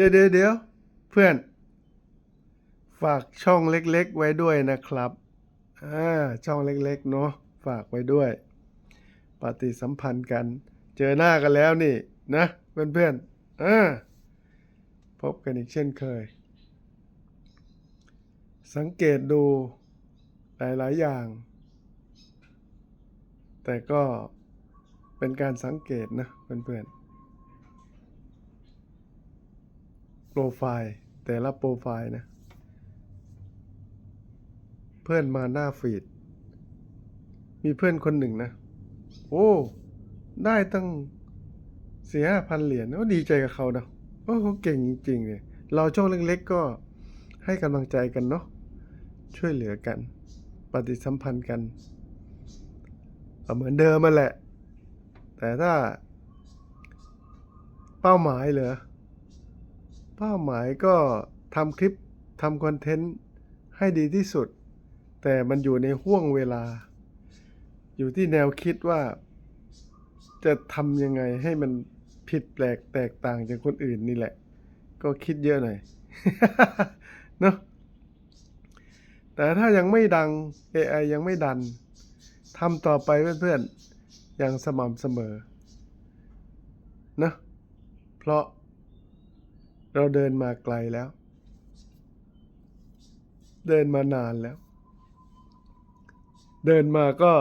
ดี๋ยวเดี๋ยวเดี๋ยวเพื่อน ฝากช่องเล็กๆ ไว้ด้วยนะครับอ่าช่องเล็กๆ เนาะฝากไว้ด้วย ปฏิสัมพันธ์กัน เจอหน้ากันแล้วนี่นะ เพื่อนๆอ่าพบกันอีกเช่นเคย สังเกตดูหลายๆอย่าง แต่ก็เป็นการสังเกตนะเพื่อนๆ โป รไฟล์แต่ละโปรไฟล์นะ เพื่อนมาหน้าฟีด มีเพื่อนคนหนึ่งนะ โอ้ ได้ตั้งสี่ห้าพันเหรียญโอ้ดีใจกับเขานะโอ้เขาเก่งจริงๆเลยเราช่องเล็กๆก็ให้กำลังใจกันเนาะช่วยเหลือกัน ปฏิสัมพันธ์กันเหมือนเดิมมาแหละ แต่ถ้าเป้าหมายเหรอ เป้าหมายก็ทำคลิปทำคอนเทนต์ให้ดีที่สุด แต่มันอยู่ในห่วงเวลา อยู่ที่แนวคิดว่า จะทำยังไงให้มันผิดแปลกแตกต่างจากคนอื่นนี่แหละ ก็คิดเยอะหน่อยเนาะแต่ถ้ายังไม่ดัง AI ยังไม่ดันทำต่อไปเพื่อนๆอย่างสม่ำเสมอนะเพราะ เราเดินมาไกลแล้ว เดินมานานแล้ว เดินมาก็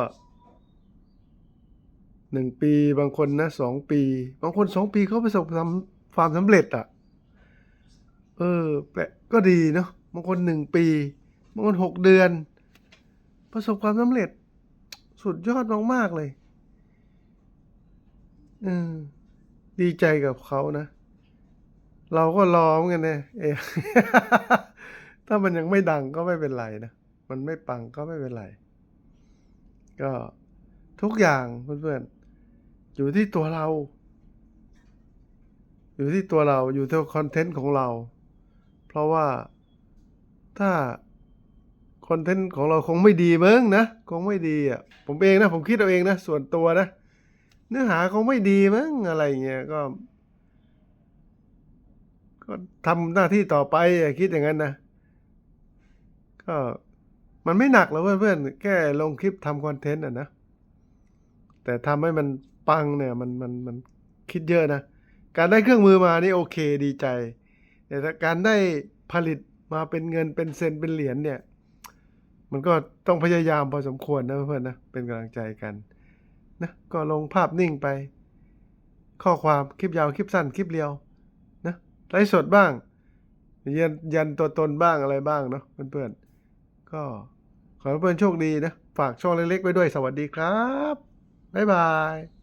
หนึ่งปีบางคนนะสองปี บางคนสองปีเขาประสบความความสำเร็จอะ เออแปลกก็ดีเนาะบางคนหนึ่งปี บางคนหกเดือน ประสบความสำเร็จ สุดยอดมากๆเลยเออดีใจกับเขานะ เราก็รอเหมือนกันเนี่ยเอะถ้ามันยังไม่ดังก็ไม่เป็นไรนะ มันไม่ปังก็ไม่เป็นไร ก็ทุกอย่างเพื่อนๆ อยู่ที่ตัวเรา อยู่ที่ตัวเรา อยู่ที่คอนเทนต์ของเรา เพราะว่าถ้าคอนเทนต์ของเราคงไม่ดีมั้งนะ คงไม่ดีอะ ผมเองนะ ผมคิดเอาเองนะ ส่วนตัวนะ เนื้อหาคงไม่ดีมั้งอะไรเงี้ย ก็ ก็ทำหน้าที่ต่อไปคิดอย่างนั้นนะ ก็มันไม่หนักหรอกเพื่อนๆแค่ลงคลิปทำคอนเทนต์อะนะ แต่ทำให้มันปังเนี่ยมันมันมันคิดเยอะนะ การได้เครื่องมือมานี่โอเคดีใจ แต่การได้ผลิตมาเป็นเงินเป็นเซนเป็นเหรียญเนี่ย มันก็ต้องพยายามพอสมควรนะเพื่อนนะเป็นกำลังใจกันนะก็ลงภาพนิ่งไป ข้อความคลิปยาวคลิปสั้นคลิปเรียว ไลฟ์สดบ้าง ยันยันตัวตนบ้างอะไรบ้างเนาะเพื่อนๆ ก็ขอให้เพื่อนโชคดีนะ ฝากช่องเล็กๆไว้ด้วยสวัสดีครับ บ๊ายบาย